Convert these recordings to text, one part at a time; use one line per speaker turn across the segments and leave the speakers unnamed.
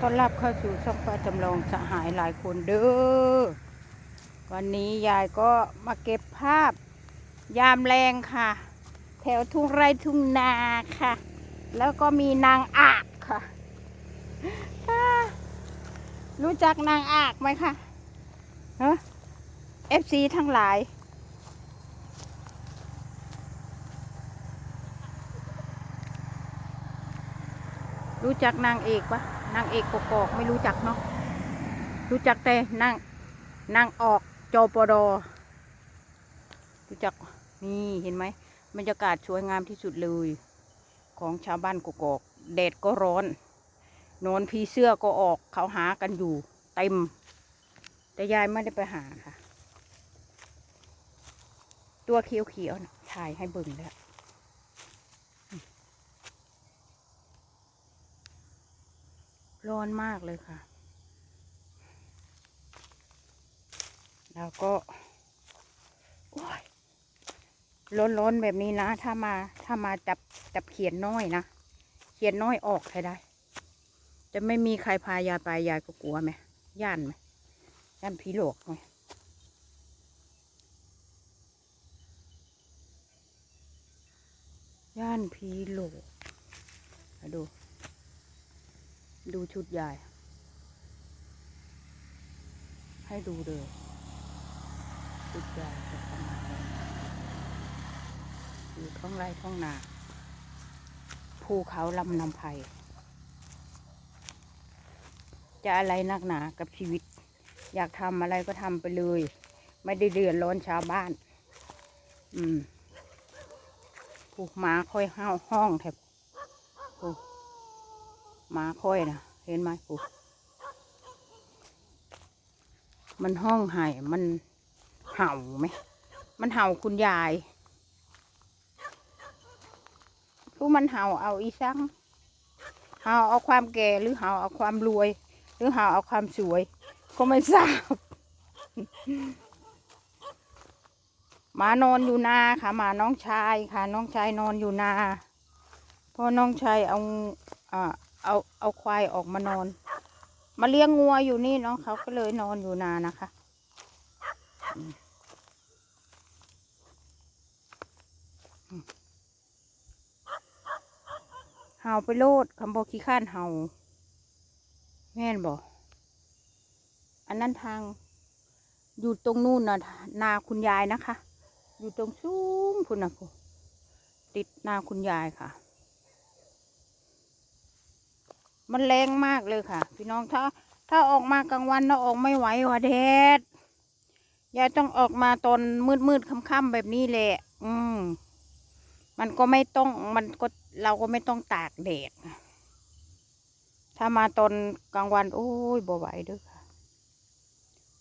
ต้อนรับเข้าสู่ช่องป้าจำลองสหายหลายคนเด้อ วันนี้ยายก็มาเก็บภาพ ยามแรงค่ะ แถวทุ่งไร่ทุ่งนาค่ะ แล้วก็มีนางอากค่ะ รู้จักนางอากไหมคะฮ้เอฟซีทั้งหลาย รู้จักนางเอกปะนางเอกกกอกไม่รู้จักเนาะรู้จักแต่นางนางออกจปดรู้จักนี่เห็นไหมบรรยากาศสวยงามที่สุดเลย ของชาวบ้านกกอกแดดก็ร้อนนอนผีเสื้อก็ออกเขาหากันอยู่เต็ม แต่ยายไม่ได้ไปหาค่ะ ตัวเขียวๆนะถ่ายให้เบิ่งแล้ว ร้อนมากเลยค่ะ แล้วก็โอ้ยร้อนๆแบบนี้นะ ถ้ามาถ้ามาจับจับเขียนน้อยนะ เขียนน้อยออกใครได้ จะไม่มีใครพายายไปยายก็กลัวไหมย่านไหมย่านผีหลอกไหมย่านผีหลอกมาดู ดูชุดยายให้ดูเลยชุดยายจะประมาณนี้อยู่ท้องไร่ท้องนา ภูเขาลำนำไพรจะอะไรนักหนากับชีวิต อยากทำอะไรก็ทำไปเลย ไม่ได้เดือดร้อนชาวบ้าน อืมผูกหมาค่อยห้าวห้องแถบผูก หมาค่อยนะเห็นไหมปุ๊มันห้องไห่มันเห่าไหม มันเห่าคุณยายรู้มันเห่าเอาอีซังเห่าเอาความแก่หรือเห่าเอาความรวย หรือเห่าเอาความสวย ก็ไม่ทราบหมานอนอยู่นาค่ะหมาน้องชายค่ะ น้องชายนอนอยู่นาพราะน้องชายเอาอ่า เอาเอาควายออกมานอน มาเลี้ยงงัวอยู่นี่เนาะเขาก็เลยนอนอยู่นานะคะ เห่าไปโลดคำบอกขี้ข้านเห่าแม่นบอกอันนั้นทางอยู่ตรงนู่นนะนาคุณยายนะคะ อยู่ตรงสูงพุ่นนะพูติดนาคุณยายค่ะ มันแรงมากเลยค่ะ พี่น้องถ้า ถ้าออกมากลางวันเราออกไม่ไหวว่ะแดดยายต้องออกมาตอนมืดมืดๆค่ำๆแบบนี้แหละ อืม มันก็ไม่ต้อง มันก็เราก็ไม่ต้องตากแดด ถ้ามาตอนกลางวัน โอ้ยบ่ไหวเด้อค่ะ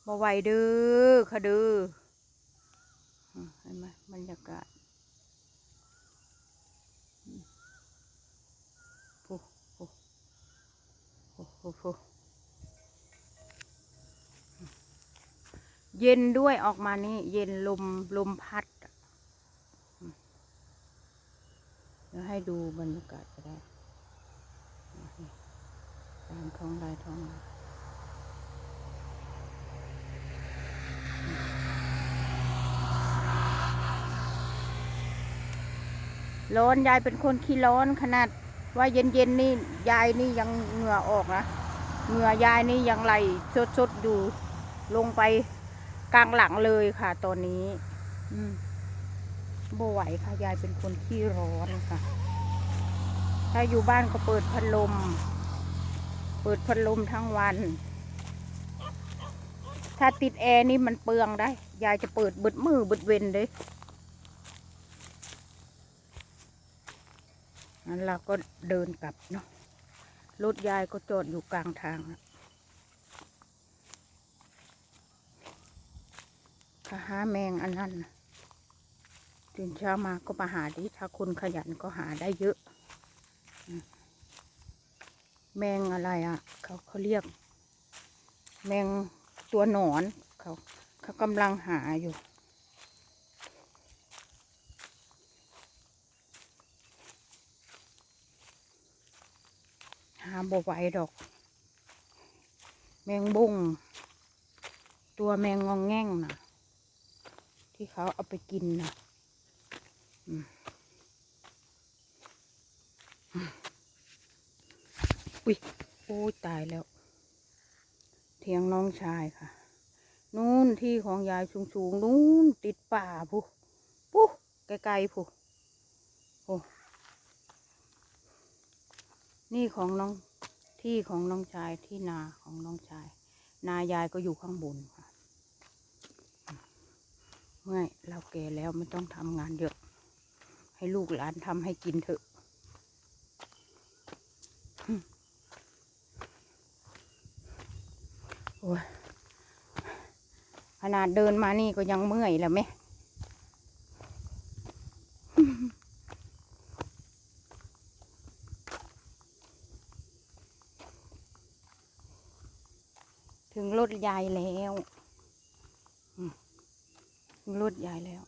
บ่ไหวเด้อค่ะเด้ออืมเห็นไหมบรรยากาศอืมโอ้โห โอ้โหโหเย็นด้วยออกมานี่เย็นลมลมพัดเดี๋ยวให้ดูบรรยากาศก็ได้ตามท้องลายท้องร้อนยายเป็นคนขี้ร้อนขนาด ว่าเย็นๆนี่ยายนี่ยังเหงื่อออกนะเหงื่อยายนี่ยังไหลชดๆอยู่ลงไปกลางหลังเลยค่ะตอนนี้ อืมบไหวค่ะ ยายเป็นคนขี้ร้อนค่ะ ถ้าอยู่บ้านก็เปิดพัดลม เปิดพัดลมทั้งวัน ถ้าติดแอร์นี่มันเปลืองได้ ยายจะเปิดบิดมือบิดเวนเลย งั้นเราก็เดินกลับเนาะรถยายก็จอดอยู่กลางทางอะถ้าหาแมงอันนั้นตื่นเช้ามาก็มาหาดิถ้าคนขยันก็หาได้เยอะ แมงอะไรอะ่ะ เขาเขาเรียก แมงตัวหนอน เขาเขากำลังหาอยู่ หาบ่ไหวดอก แมงบุ้งตัวแมงงองแง่งนะที่เขาเอาไปกินนะอุ้ยโอ้ยตายแล้ว เทียงน้องชายค่ะ นู่นที่ของยายสูงๆนู่นติดป่าผู้ปุ๊ไกลๆผู้โอ้ นี่ของน้องที่ของน้องชายที่นาของน้องชาย นายายก็อยู่ข้างบนค่ะ เมื่อยเราแก่แล้วไม่ต้องทำงานเยอะ ให้ลูกหลานทำให้กินเถอะโอ้ยขนาดเดินมานี่ก็ยังเมื่อยแล้วไหม ถึงรถยายแล้วอืมถึงรถยายแล้ว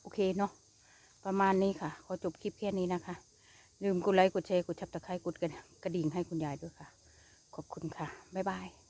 โอเคเนาะประมาณนี้ค่ะ ขอจบคลิปแค่นี้นะคะ ลืมกดไลค์ กดแชร์ กดชับตะไคร้กดกระดิ่งให้คุณยายด้วยค่ะ ขอบคุณค่ะ บ๊ายบาย